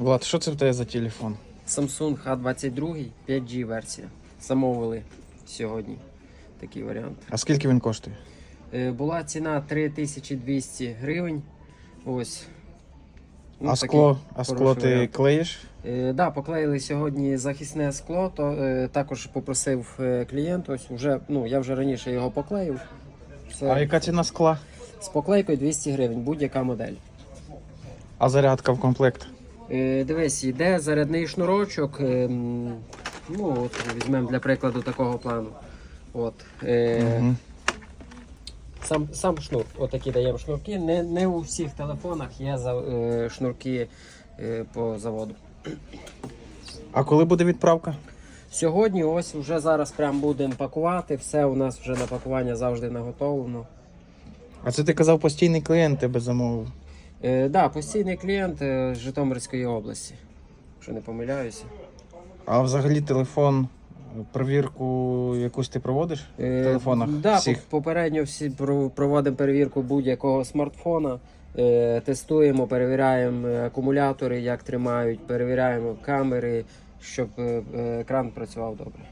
Влад, що це в тебе за телефон? Samsung H22 5G версія. Замовили сьогодні такий варіант. А скільки він коштує? Е, Була ціна 3200 гривень. Ось. Ну, а такий скло, а скло хороший ти варіант. клеїш? Е, да, поклеїли сьогодні захисне скло, то е, також попросив е, клієнт. Ось вже, ну, я вже раніше його поклеїв. Це А яка ціна скла? З поклейкою 200 гривень, будь-яка модель. А зарядка в комплект? Е, дивись, йде зарядний шнурочок. е, ну, от візьмемо для прикладу такого плану. От, е, Угу. сам, сам шнур. Отакі даємо шнурки. Не, не у всіх телефонах є за, е, шнурки е, по заводу. А коли буде відправка? Сьогодні, ось вже зараз прям будемо пакувати. Все у нас вже на пакування завжди наготовлено. А це ти казав постійний клієнт тебе замовив. Е, да, постійний клієнт е, з Житомирської області, якщо не помиляюся. А взагалі телефон, перевірку якусь ти проводиш в Е, телефонах? Да, всіх? по- попередньо всі про- проводимо перевірку будь-якого смартфона. Е, Тестуємо, перевіряємо е, акумулятори, як тримають, перевіряємо камери, щоб е, е, екран працював добре.